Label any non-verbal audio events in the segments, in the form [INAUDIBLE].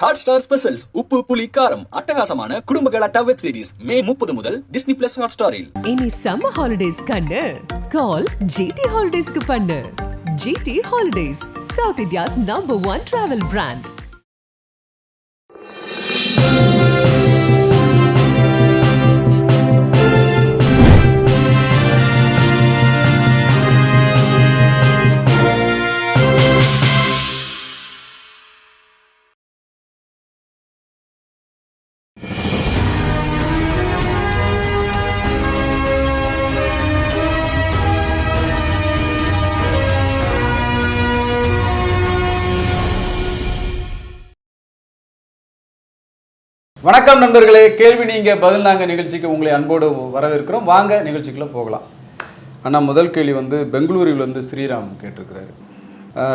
Hot star specials உப்பு புளி காரம் அட்டகாசமான குடும்ப கலாட்டா வெப் சீரிஸ் மே முப்பது முதல் டிஸ்னி பிளஸ் ஹாட் ஸ்டாரில் இனி சம்மர் ஹாலிடேஸ் கண்ணு. கால் ஜிடி ஹாலிடேஸ்க்கு பண்ணு. GT holidays south India's number one travel brand வணக்கம் நண்பர்களே. கேள்வி நீங்க பதில் நாங்க நிகழ்ச்சிக்கு உங்களை அன்போடு வரவேற்கிறோம். வாங்க நிகழ்ச்சிக்குள்ள போகலாம். ஆனால் முதல் கேள்வி வந்து பெங்களூரில் வந்து ஸ்ரீராம் கேட்டிருக்கிறாரு.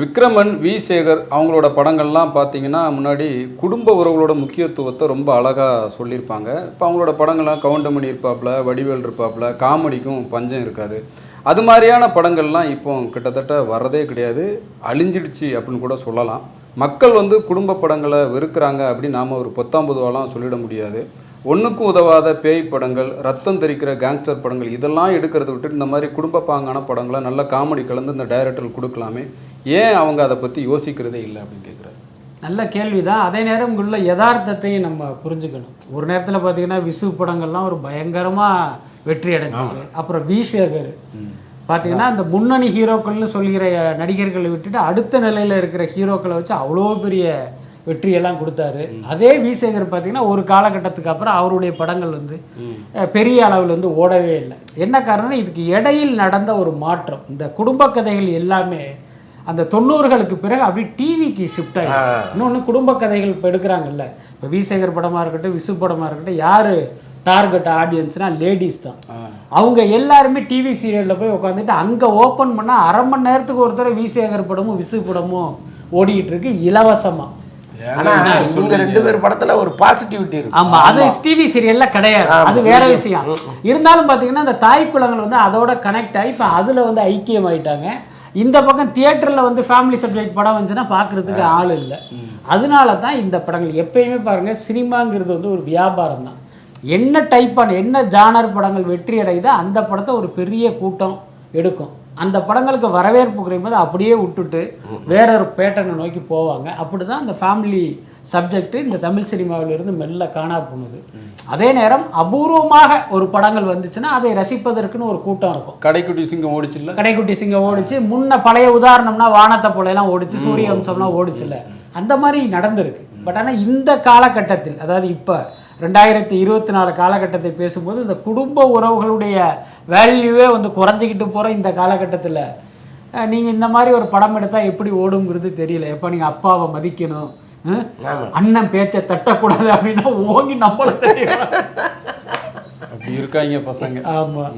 விக்ரமன் வி. சேகர் அவங்களோட படங்கள்லாம் பார்த்தீங்கன்னா முன்னாடி குடும்ப உறவுகளோட முக்கியத்துவத்தை ரொம்ப அழகாக சொல்லியிருப்பாங்க. இப்போ அவங்களோட படங்கள்லாம் கவுண்டமணி இருப்பாப்புல வடிவேல் இருப்பாப்புல காமெடிக்கும் பஞ்சம் இருக்காது. அது மாதிரியான படங்கள்லாம் இப்போ கிட்டத்தட்ட வர்றதே கிடையாது. அழிஞ்சிடுச்சு அப்படின்னு கூட சொல்லலாம். மக்கள் வந்து குடும்ப படங்களை வெறுக்கிறாங்க அப்படின்னு நாம் ஒரு பொத்தாம் பொதுவாலாம் சொல்லிட முடியாது. ஒன்றுக்கும் உதவாத பேய் படங்கள் ரத்தம் தெரிக்கிற கேங்ஸ்டர் படங்கள் இதெல்லாம் எடுக்கிறத விட்டு இந்த மாதிரி குடும்ப பாங்கான படங்களை நல்ல காமெடி கலந்து இந்த டைரக்டர் கொடுக்கலாமே. ஏன் அவங்க அதை பற்றி யோசிக்கிறதே இல்லை அப்படின்னு கேட்குறாரு நல்ல கேள்வி தான் அதே நேரம் உள்ள யதார்த்தத்தையும் நம்ம புரிஞ்சுக்கணும். ஒரு நேரத்தில் பார்த்தீங்கன்னா விசு படங்கள்லாம் ஒரு பயங்கரமாக வெற்றி அடைஞ்சது அப்புறம் வி சேகர் பார்த்தீங்கன்னா இந்த முன்னணி ஹீரோக்கள்னு சொல்கிற நடிகர்களை விட்டுட்டு அடுத்த நிலையில் இருக்கிற ஹீரோக்களை வச்சு அவ்வளோ பெரிய வெற்றியெல்லாம் கொடுத்தாரு. அதே வி சேகர் பார்த்தீங்கன்னா ஒரு காலகட்டத்துக்கு அப்புறம் அவருடைய படங்கள் வந்து பெரிய அளவில் வந்து ஓடவே இல்லை. என்ன காரணம் இதுக்கு இடையில் நடந்த ஒரு மாற்றம். இந்த குடும்ப கதைகள் எல்லாமே அந்த தொண்ணூறுகளுக்கு பிறகு அப்படியே டிவிக்கு ஷிஃப்ட் ஆகிடுச்சு இன்னொன்று குடும்ப கதைகள் இப்போ எடுக்கிறாங்கல்ல. இப்போ விசேகர் படமாக இருக்கட்டும் விசு படமாக இருக்கட்டும் யார் டார்கெட் ஆடியன்ஸ்னால் லேடிஸ் தான். அவங்க எல்லாருமே டிவி சீரியலில் போய் உட்காந்துட்டு அங்கே ஓப்பன் பண்ணால் அரை மணி நேரத்துக்கு ஒருத்தர் விசேகர் படமும் விசு படமும் ஓடிக்கிட்டு இருக்கு இலவசமாக ஆனா இவங்க ரெண்டு பேர் படத்துல ஒரு பாசிட்டிவிட்டி இருக்கு. ஆமா அது டிவி சீரியல்ல கிடையாது. அது வேற விஷயம். இருந்தாலும் பாத்தீங்கன்னா இந்த தாய் குளங்கள் வந்து அதோட கனெக்ட் ஆகி இப்போ அதுல வந்து ஐக்கியம் ஆயிட்டாங்க. இந்த பக்கம் தியேட்டரில் வந்து ஃபேமிலி சப்ஜெக்ட் படம் வந்துச்சுன்னா பார்க்குறதுக்கு ஆள் இல்லை. அதனால தான் இந்த படங்கள். எப்பயுமே பாருங்க சினிமாங்கிறது வந்து ஒரு வியாபாரம் தான் என்ன டைப்பான என்ன ஜானர் படங்கள் வெற்றி அடையுதோ அந்த படத்தை ஒரு பெரிய கூட்டம் எடுக்கும். அந்த படங்களுக்கு வரவேற்பு குறையும் போது அப்படியே விட்டுட்டு வேற ஒரு பேட்டர்னை நோக்கி போவாங்க. அப்படி தான் அந்த ஃபேமிலி சப்ஜெக்ட் இந்த தமிழ் சினிமாவிலிருந்து மெல்ல காணா போனது. அதே நேரம் அபூர்வமாக ஒரு படங்கள் வந்துச்சுன்னா அதை ரசிப்பதற்குன்னு ஒரு கூட்டம் இருக்கும். கடைக்குட்டி சிங்கம் ஓடிச்சுல்ல? கடைக்குட்டி சிங்கம் ஓடிச்சு முன்ன பழைய உதாரணம்னா வானத்தை போலையெல்லாம் ஓடிச்சு சூரிய வம்சம்லாம் ஓடிச்சுல அந்த மாதிரி நடந்திருக்கு. பட் ஆனால் இந்த காலகட்டத்தில் அதாவது இப்போ ரெண்டாயிரத்தி இருபத்தி நாலு காலகட்டத்தை பேசும்போது இந்த குடும்ப உறவுகளுடைய வேல்யூவே வந்து குறைஞ்சிக்கிட்டு போகிற இந்த காலகட்டத்தில். நீங்கள் இந்த மாதிரி ஒரு படம் எடுத்தால் எப்படி ஓடுங்கிறது தெரியல. எப்போ நீங்கள் அப்பாவை மதிக்கணும். அண்ணன் பேச்சை தட்டக்கூடாது அப்படின்னா ஓங்கி நம்மளை தட்டிடுறாங்க அப்படி இருக்காங்க பசங்க. ஆமாம்.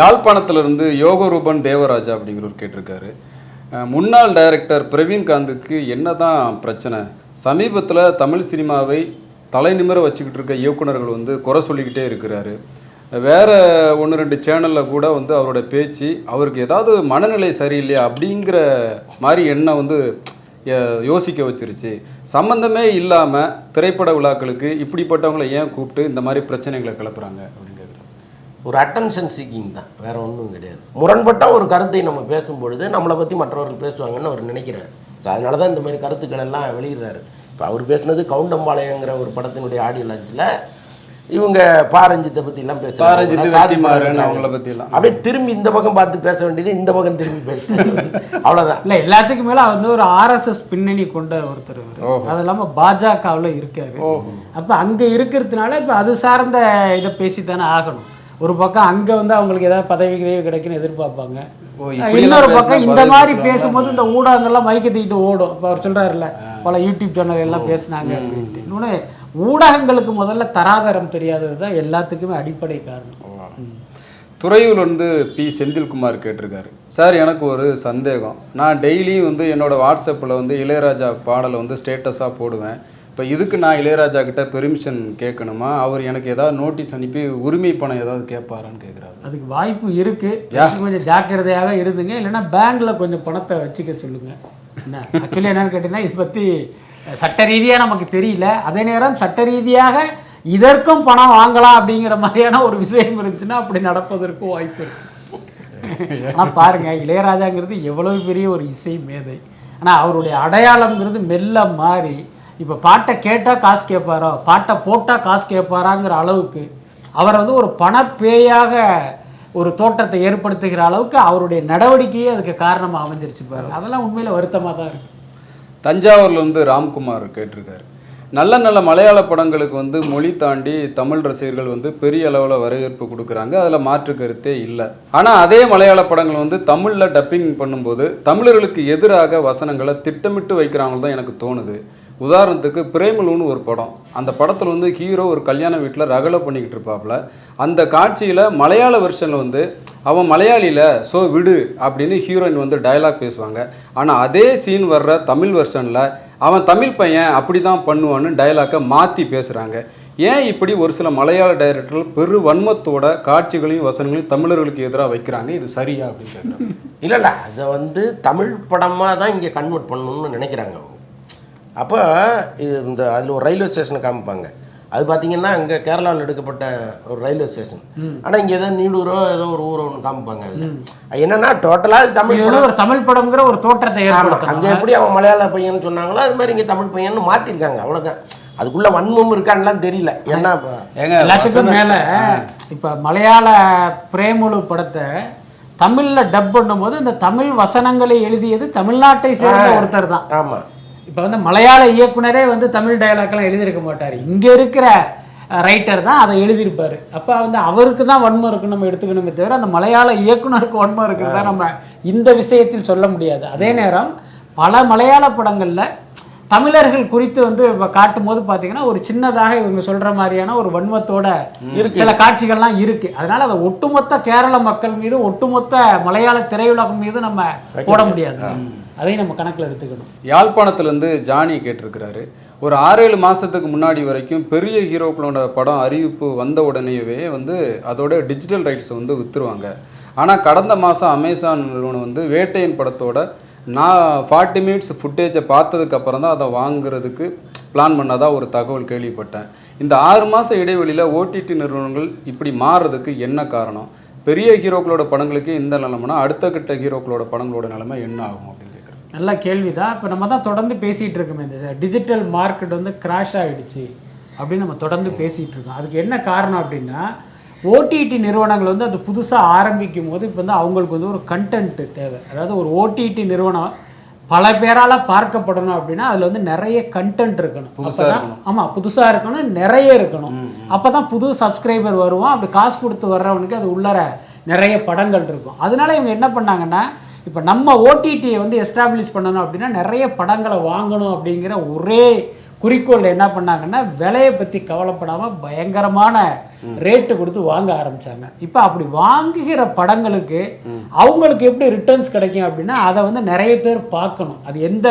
யாழ்ப்பாணத்திலிருந்து யோகரூபன் தேவராஜா அப்படிங்கிறவர் கேட்டிருக்காரு. முன்னாள் டைரக்டர் பிரவீன்காந்துக்கு என்னதான் பிரச்சனை? சமீபத்தில் தமிழ் சினிமாவை தலை நிமிர வச்சுக்கிட்டு இருக்க இயக்குனர்கள் வந்து குறை சொல்லிக்கிட்டே இருக்கிறாரு. வேற ஒன்று ரெண்டு சேனலில் கூட வந்து அவரோட பேச்சு அவருக்கு ஏதாவது மனநிலை சரியில்லையா அப்படிங்கிற மாதிரி எண்ணம் வந்து யோசிக்க வச்சிருச்சு. சம்மந்தமே இல்லாமல் திரைப்பட விழாக்களுக்கு இப்படிப்பட்டவங்களை ஏன் கூப்பிட்டு இந்த மாதிரி பிரச்சனைகளை கிளப்புறாங்க அப்படின்னு ஒரு அட்டென்ஷன் சீக்கிங் தான். வேற ஒன்றும் கிடையாது. முரண்பட்ட ஒரு கருத்தை நம்ம பேசும்பொழுது நம்மளை பற்றி மற்றவர்கள் பேசுவாங்கன்னு அவர் நினைக்கிறார். ஸோ அதனால தான் இந்த மாதிரி கருத்துக்கள் எல்லாம் வெளியிடுறாரு. இப்போ அவர் பேசுனது கவுண்டம்பாளையங்கிற ஒரு படத்தினுடைய ஆடியோ லான்ச்சில் இவங்க பாரஞ்சித்தை பற்றி எல்லாம் மன்னர்கள். அவங்கள பத்தியெல்லாம். அப்படியே திரும்பி இந்த பக்கம் பார்த்து பேச வேண்டியது இந்த பக்கம் திரும்பி பேசுறாரு அவ்வளோதான் இல்லை எல்லாத்துக்கும் மேலே வந்து ஒரு ஆர்எஸ்எஸ் பின்னணி கொண்ட ஒருத்தர் அவர் அது இல்லாமல் பாஜகவில் இருக்காரு. அப்போ அங்கே இருக்கிறதுனால இப்போ அது சார்ந்த இதை பேசி தானே ஆகணும். ஒரு பக்கம் அங்கே வந்து அவங்களுக்கு ஏதாவது பதவி கிதவி கிடைக்குன்னு எதிர்பார்ப்பாங்க. இன்னொரு பக்கம் இந்த மாதிரி? பேசும்போது இந்த ஊடகங்கள்லாம் மைக்க தூக்கிட்டு ஓடும். இப்போ அவர் சொல்கிறாருல்ல பல யூடியூப் சேனல் எல்லாம் பேசுனாங்க அப்படின்ட்டு. இன்னொன்று ஊடகங்களுக்கு முதல்ல தராதரம் தெரியாதது தான் எல்லாத்துக்குமே அடிப்படை காரணம். துறையூர் வந்து பி செந்தில்குமார் கேட்டிருக்காரு. சார் எனக்கு ஒரு சந்தேகம். நான் டெய்லியும் வந்து என்னோட வாட்ஸ்அப்பில் வந்து இளையராஜா பாடலை வந்து ஸ்டேட்டஸாக போடுவேன். இப்போ இதுக்கு நான் இளையராஜா கிட்ட பெர்மிஷன் கேட்கணுமா? அவர் எனக்கு ஏதாவது நோட்டீஸ் அனுப்பி உரிமை பணம் ஏதாவது கேட்பாரான்னு கேட்குறாரு. அதுக்கு வாய்ப்பு இருக்கு. கொஞ்சம் ஜாக்கிரதையாகவே இருந்துங்க. இல்லைன்னா பேங்க்ல கொஞ்சம் பணத்தை வச்சுக்க சொல்லுங்க. என்ன? ஆக்சுவலி என்னன்னு கேட்டீங்கன்னா இதை பற்றி சட்ட ரீதியாக நமக்கு தெரியல. அதே நேரம் சட்ட ரீதியாக இதற்கும் பணம் வாங்கலாம் அப்படிங்கிற மாதிரியான ஒரு விஷயம் இருந்துச்சுன்னா அப்படி நடப்பதற்கும் வாய்ப்பு இருக்கு. ஆனால் பாருங்க இளையராஜாங்கிறது எவ்வளவு பெரிய ஒரு இசை மேதை. ஆனால் அவருடைய அடையாளம்ங்கிறது மெல்ல மாறி இப்போ பாட்டை கேட்டால் காசு கேட்பாரோ பாட்டை போட்டால் காசு கேட்பாராங்கிற அளவுக்கு அவர் வந்து ஒரு பணப்பேயாக ஒரு தோற்றத்தை ஏற்படுத்துகிற அளவுக்கு அவருடைய நடவடிக்கையே அதுக்கு காரணமாக அமைஞ்சிருச்சு பாரு. அதெல்லாம் உண்மையில் வருத்தமாக தான் இருக்குது தஞ்சாவூரில் வந்து ராம்குமார் கேட்டிருக்காரு. நல்ல நல்ல மலையாள படங்களுக்கு வந்து மொழி தாண்டி தமிழ் ரசிகர்கள் வந்து பெரிய அளவில் வரவேற்பு கொடுக்குறாங்க. அதில் மாற்று கருத்தே இல்லை. ஆனால் அதே மலையாள படங்கள் வந்து தமிழில் டப்பிங் பண்ணும்போது தமிழர்களுக்கு எதிராக வசனங்களை திட்டமிட்டு வைக்கிறாங்க தான் எனக்கு தோணுது. உதாரணத்துக்கு பிரேமலுன்னு ஒரு படம். அந்த படத்தில் வந்து ஹீரோ ஒரு கல்யாண வீட்டில் ரகலை பண்ணிக்கிட்டு இருப்பாப்புல அந்த காட்சியில் மலையாள வெர்ஷனில் வந்து அவன் மலையாளியில் ஸோ விடு அப்படின்னு ஹீரோயின் வந்து டயலாக் பேசுவாங்க. ஆனால் அதே சீன் வர்ற தமிழ் வெர்ஷனில் அவன் தமிழ் பையன் அப்படி தான் பண்ணுவான்னு டயலாக்கை மாற்றி பேசுகிறாங்க ஏன் இப்படி ஒரு சில மலையாள டைரக்டர்கள் பெரு வன்மத்தோட காட்சிகளையும் வசனங்களையும் தமிழர்களுக்கு எதிராக வைக்கிறாங்க? இது சரியா அப்படின்னு கேட்குறாங்க இல்லை இல்லை. அதை வந்து தமிழ் படமாக தான் இங்கே கன்வெர்ட் பண்ணணும்னு நினைக்கிறாங்க அவங்க. அப்போ இது இந்த அதில் ஒரு ரயில்வே ஸ்டேஷனை காமிப்பாங்க. அது பார்த்தீங்கன்னா இங்கே கேரளாவில் எடுக்கப்பட்ட ஒரு ரயில்வே ஸ்டேஷன் ஆனால் இங்கே ஏதோ நீடூரோ ஏதோ ஒரு ஊரோ ஒன்று காமிப்பாங்க அதில். என்னன்னா டோட்டலாக தமிழ் ஒரு தமிழ் படம்ங்கிற ஒரு தோற்றத்தை அங்க எப்படி அவன் மலையாள பையன் சொன்னாங்களோ அது மாதிரி இங்க தமிழ் பையன்னு மாத்திருக்காங்க அவ்வளவுதான். அதுக்குள்ள வன்மம் இருக்கான்லாம் தெரியல. ஏன்னா எல்லாத்துக்கும் மேல இப்ப மலையாள பிரேமுலு படத்தை தமிழ்ல டப் பண்ணும்போது இந்த தமிழ் வசனங்களை எழுதியது தமிழ்நாட்டை சேர்ந்த ஒருத்தர் தான். ஆமா. இப்ப வந்து மலையாள இயக்குனரே வந்து தமிழ் டயலாக்லாம் எழுதியிருக்க மாட்டார். இங்க இருக்கிற ரைட்டர் தான் அதை எழுதியிருப்பாரு. அப்ப வந்து அவருக்கு தான் வன்மம் இருக்குன்னு நம்ம எடுத்துக்கணுமே தவிர அந்த மலையாள இயக்குனருக்கு வன்மம் இருக்கிறதா நம்ம இந்த விஷயத்தில் சொல்ல முடியாது. அதே நேரம் பல மலையாள படங்கள்ல தமிழர்கள் குறித்து வந்து இப்ப காட்டும் போது பார்த்தீங்கன்னா ஒரு சின்னதாக இவங்க சொல்ற மாதிரியான ஒரு வன்மத்தோட சில காட்சிகள்லாம் இருக்கு. அதனால அதை ஒட்டுமொத்த கேரள மக்கள் மீது ஒட்டுமொத்த மலையாள திரையுலகம் மீது நம்ம போட முடியாது. அதையும் நம்ம கணக்கில் எடுத்துக்கணும். யாழ்ப்பாணத்துலேருந்து ஜானி கேட்டிருக்கிறாரு ஒரு ஆறு ஏழு மாதத்துக்கு முன்னாடி வரைக்கும் பெரிய ஹீரோக்களோட படம் அறிவிப்பு வந்த உடனேவே வந்து அதோட டிஜிட்டல் ரைட்ஸ் வந்து விற்றுருவாங்க ஆனால் கடந்த மாதம் அமேசான் நிறுவனம் வந்து வேட்டையின் படத்தோட நான் ஃபார்ட்டி மினிட்ஸ் ஃபுட்டேஜை பார்த்ததுக்கு அப்புறம் தான் அதை வாங்குறதுக்கு பிளான் பண்ணதா ஒரு தகவல் கேள்விப்பட்டேன். இந்த ஆறு மாத இடைவெளியில் ஓடிடி நிறுவனங்கள் இப்படி மாறுறதுக்கு என்ன காரணம்? பெரிய ஹீரோக்களோட படங்களுக்கு இந்த நிலைமைனா அடுத்த கட்ட ஹீரோக்களோட படங்களோட நிலைமை என்ன ஆகும்? நல்ல கேள்வி தான் இப்போ நம்ம தான் தொடர்ந்து பேசிகிட்டு இருக்கோமே இந்த டிஜிட்டல் மார்க்கெட் வந்து கிராஷ் ஆகிடுச்சு அப்படின்னு நம்ம தொடர்ந்து பேசிகிட்டு இருக்கோம். அதுக்கு என்ன காரணம் அப்படின்னா ஓடிடி நிறுவனங்கள் வந்து அது புதுசாக ஆரம்பிக்கும் போது இப்போ வந்து அவங்களுக்கு வந்து ஒரு கண்டென்ட் தேவை. அதாவது ஒரு ஓடிடி நிறுவனம் பல பேரால் பார்க்கப்படணும் அப்படின்னா அதில் வந்து நிறைய கண்டென்ட் இருக்கணும். புதுசா அப்பதான்- இருக்கணும். ஆமாம் புதுசாக இருக்கணும் நிறைய இருக்கணும். அப்போ தான் புது சப்ஸ்கிரைபர் வருவான். அப்படி காசு கொடுத்து வர்றவனுக்கு அது உள்ளர நிறைய படங்கள் இருக்கும். அதனால இவங்க என்ன பண்ணாங்கன்னா இப்போ நம்ம ஓடிடியை வந்து எஸ்டாப்ளிஷ் பண்ணணும் அப்படின்னா நிறைய படங்களை வாங்கணும் அப்படிங்கிற ஒரே குறிக்கோள் என்ன பண்ணாங்கன்னா விலையை பற்றி கவலைப்படாமல் பயங்கரமான ரேட்டு கொடுத்து வாங்க ஆரம்பிச்சாங்க. இப்போ அப்படி வாங்குகிற படங்களுக்கு அவங்களுக்கு எப்படி ரிட்டர்ன்ஸ் கிடைக்கும் அப்படின்னா அதை வந்து நிறைய பேர் பார்க்கணும். அது எந்த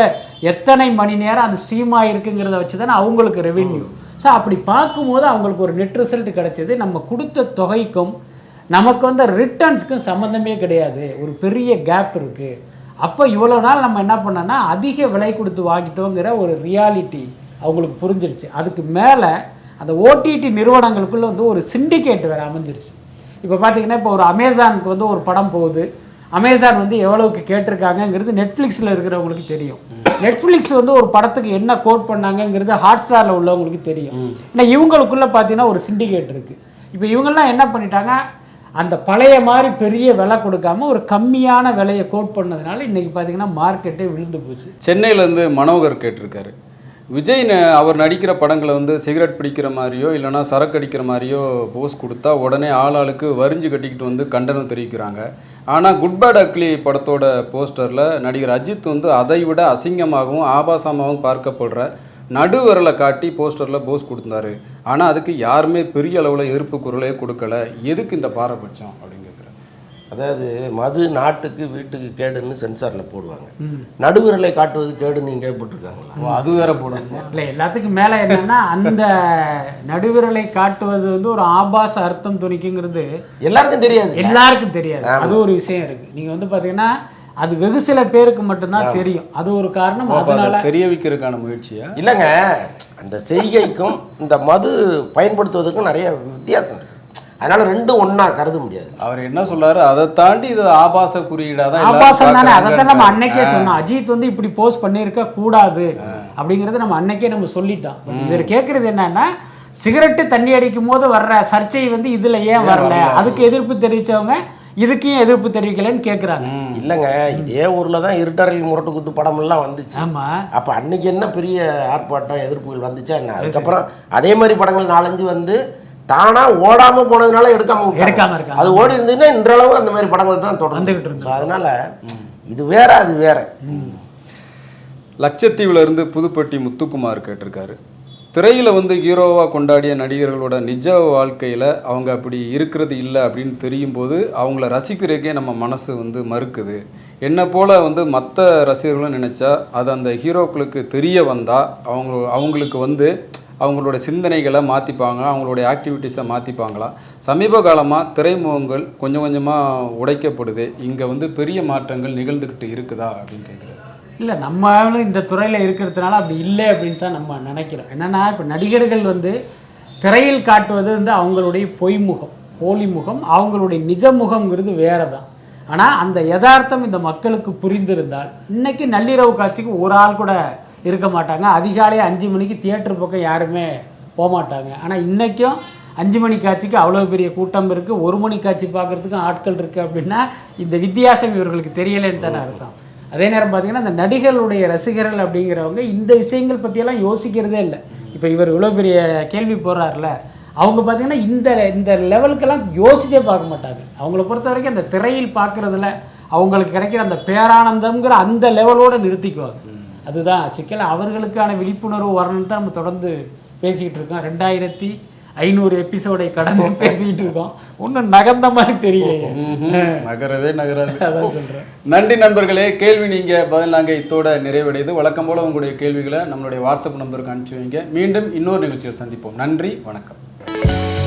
எத்தனை மணி நேரம் அது ஸ்ட்ரீம் ஆகிருக்குங்கிறத வச்சு தானே அவங்களுக்கு ரெவென்யூ ஸோ அப்படி பார்க்கும்போது அவங்களுக்கு ஒரு நெட் ரிசல்ட் கிடைச்சது. நம்ம கொடுத்த தொகைக்கும் நமக்கு வந்து ரிட்டர்ன்ஸ்க்கும் சம்மந்தமே கிடையாது. ஒரு பெரிய கேப் இருக்குது அப்போ இவ்வளோ நாள் நம்ம என்ன பண்ணோன்னா அதிக விலை கொடுத்து வாங்கிட்டோங்கிற ஒரு ரியாலிட்டி அவங்களுக்கு புரிஞ்சிருச்சு. அதுக்கு மேலே அந்த ஓடிடி நிறுவனங்களுக்குள்ள வந்து ஒரு சிண்டிகேட் வேறு அமைஞ்சிருச்சு. இப்போ பார்த்தீங்கன்னா இப்போ ஒரு அமேசானுக்கு வந்து ஒரு படம் போகுது. அமேசான் வந்து எவ்வளவுக்கு கேட்டிருக்காங்கங்கிறது நெட்ஃப்ளிக்ஸில் இருக்கிறவங்களுக்கு தெரியும். நெட்ஃப்ளிக்ஸ் வந்து ஒரு படத்துக்கு என்ன கோட் பண்ணாங்கங்கிறது ஹாட் ஸ்டாரில் உள்ளவங்களுக்கு தெரியும். ஏன்னா இவங்களுக்குள்ள பார்த்தீங்கன்னா ஒரு சிண்டிகேட் இருக்குது இப்போ இவங்கெல்லாம் என்ன பண்ணிட்டாங்க? அந்த பழைய மாதிரி பெரிய விலை கொடுக்காம ஒரு கம்மியான விலையை கோட் பண்ணதுனால இன்னைக்கு பார்த்தீங்கன்னா மார்க்கெட்டே விழுந்து போச்சு. சென்னையிலேருந்து மனோகர் கேட்டிருக்காரு. விஜய் அவர் நடிக்கிற படங்களை வந்து சிகரெட் பிடிக்கிற மாதிரியோ இல்லைனா சரக்கு அடிக்கிற மாதிரியோ போஸ் கொடுத்தா உடனே ஆளாளுக்கு வரிஞ்சு கட்டிக்கிட்டு வந்து கண்டனம் தெரிவிக்கிறாங்க. ஆனால் குட் பேட் அக்லி படத்தோட போஸ்டரில் நடிகர் அஜித் வந்து அதை விட அசிங்கமாகவும் ஆபாசமாகவும் பார்க்கப்படுற நடுவரலை காட்டி போஸ்டரில் போஸ் கொடுத்தாரு. ஆனால் அதுக்கு யாருமே பெரிய அளவில் எதிர்ப்பு குரலே கொடுக்கல. எதுக்கு இந்த பாரபட்சம் அப்படிங்கிற அதாவது மது நாட்டுக்கு வீட்டுக்கு கேடுன்னு சென்சாரில் போடுவாங்க. நடுவிரலை காட்டுவது கேடுன்னு நீங்க கேள்விப்பட்டிருக்காங்களா? அது வேற போடணும் இல்லை எல்லாத்துக்கும் மேலே என்னன்னா அந்த நடுவிரலை காட்டுவது வந்து ஒரு ஆபாச அர்த்தம் துணிக்குங்கிறது எல்லாருக்கும் தெரியாது. எல்லாருக்கும் தெரியாது. அது ஒரு விஷயம் இருக்கு. நீங்க வந்து பாத்தீங்கன்னா அது வெகு சில பேருக்கு மட்டும்தான் தெரியும். அது ஒரு காரணம். அதனால தெரிய வைக்கிறதுக்கான முயற்சியா? இல்லைங்க. அந்த செய்கைக்கும் இந்த மது பயன்படுத்துவதற்கும் நிறைய வித்தியாசம் இருக்கு. அதனால ரெண்டும் ஒண்ணா கருத முடியாது. அவர் என்ன சொல்றாரு? அதை தாண்டி இது ஆபாச குறியீடா தான் ஆபாசம் தானே? பார்க்கறாங்க. அதைத்தான் நம்ம அன்னைக்கே சொன்னோம். அஜித் வந்து இப்படி போஸ்ட் பண்ணியிருக்க கூடாது அப்படிங்கறத நம்ம அன்னைக்கே நம்ம சொல்லிட்டோம். இவர் கேட்கறது என்னன்னா சிகரெட்டு தண்ணி அடிக்கும் போது வர்ற சர்ச்சை வந்து இதுல ஏன் வரல? அதுக்கு எதிர்ப்பு தெரிவிச்சவங்க இதுக்கு ஏன் எதிர்ப்பு தெரிவிக்கலன்னு கேக்குறாங்க. இல்லைங்க இதே ஊர்ல தான் இருட்டறையில் முரட்டு குத்து படம் எல்லாம் வந்துச்சு. ஆமா. அப்ப அன்னைக்கு என்ன பெரிய ஆர்ப்பாட்டம் எதிர்ப்புகள் வந்துச்சா என்ன? அதுக்கப்புறம் அதே மாதிரி படங்கள் நாலஞ்சு வந்து தானா ஓடாம போனதுனால எடுக்காம. எடுக்காம இருக்காங்க. அது ஓடி இருந்ததுன்னா இன்றளவு அந்த மாதிரி படங்கள் தான் தொடர்ந்து வந்துகிட்டு இருக்கு. அதனால இது வேற அது வேற லட்சத்தீவுல இருந்து புதுப்பட்டி முத்துக்குமார் கேட்டிருக்காரு திரையில வந்து ஹீரோவா கொண்டாடிய நடிகர்களோட நிஜ வாழ்க்கையில அவங்க அப்படி இருக்கிறது இல்லை அப்படின்னு தெரியும் போது அவங்கள ரசிக்கிறதுக்கே நம்ம மனசு வந்து மறுக்குது என்னை போல் வந்து மற்ற ரசிகர்களும் நினச்சா அது அந்த ஹீரோக்களுக்கு தெரிய வந்தால் அவங்க அவங்களுக்கு வந்து அவங்களோட சிந்தனைகளை மாற்றிப்பாங்க அவங்களுடைய ஆக்டிவிட்டீஸை மாற்றிப்பாங்களா சமீப காலமாக திரைமுகங்கள் கொஞ்சம் கொஞ்சமாக உடைக்கப்படுது. இங்கே வந்து பெரிய மாற்றங்கள் நிகழ்ந்துக்கிட்டு இருக்குதா அப்படின்னு கேட்குறாரு இல்லை நம்மளும் இந்த துறையில் இருக்கிறதுனால அப்படி இல்லை அப்படின்னு தான் நம்ம நினைக்கிறோம். என்னென்னா இப்போ நடிகர்கள் வந்து திரையில் காட்டுவது வந்து அவங்களுடைய பொய்முகம் போலி முகம் அவங்களுடைய நிஜ முகம்ங்கிறது வேறு தான் ஆனால் அந்த யதார்த்தம் இந்த மக்களுக்கு புரிந்திருந்தால் இன்னைக்கு நள்ளிரவு காட்சிக்கு ஒரு ஆள் கூட இருக்க மாட்டாங்க. அதிகாலை அஞ்சு மணிக்கு தியேட்டர் பக்கம் யாருமே போக மாட்டாங்க. ஆனால் இன்றைக்கும் அஞ்சு மணி காட்சிக்கு அவ்வளோ பெரிய கூட்டம் இருக்குது ஒரு மணி காட்சி பார்க்குறதுக்கும் ஆட்கள் இருக்குது அப்படின்னா இந்த வித்தியாசம் இவர்களுக்கு தெரியலைன்னு தானே அர்த்தம். அதே நேரம் பார்த்தீங்கன்னா இந்த நடிகர்களுடைய ரசிகர்கள் அப்படிங்கிறவங்க இந்த விஷயங்கள் பற்றியெல்லாம் யோசிக்கிறதே இல்லை. இப்போ இவர் இவ்வளோ பெரிய கேள்வி போடுறாருல அவங்க பார்த்தீங்கன்னா இந்த இந்த லெவலுக்கெல்லாம் யோசிச்சே பார்க்க மாட்டாங்க. அவங்கள பொறுத்த வரைக்கும் அந்த திரையில் பார்க்குறதுல அவங்களுக்கு கிடைக்கிற அந்த பேரானந்தம்ங்கிற அந்த லெவலோட நிறுத்திக்குவாங்க. அதுதான் சிக்கல். அவர்களுக்கான விழிப்புணர்வு வரணும்னு தான் நம்ம தொடர்ந்து பேசிக்கிட்டு இருக்கோம். ரெண்டாயிரத்தி ஐநூறு எபிசோடை கடந்து [LAUGHS] பேசிக்கிட்டு இருக்கோம். ஒன்றும் நகர்ந்த மாதிரி தெரியலையே. நகரவே நகராது. [LAUGHS] அதான் சொல்கிறேன் நன்றி நண்பர்களே. கேள்வி நீங்கள் பதில் நாங்கள் இத்தோட நிறைவடையுது. வழக்கம் போல் உங்களுடைய கேள்விகளை நம்மளுடைய வாட்ஸ்அப் நம்பருக்கு அனுப்பிச்சு வைங்க. மீண்டும் இன்னொரு நிகழ்ச்சியில் சந்திப்போம். நன்றி வணக்கம். Bye.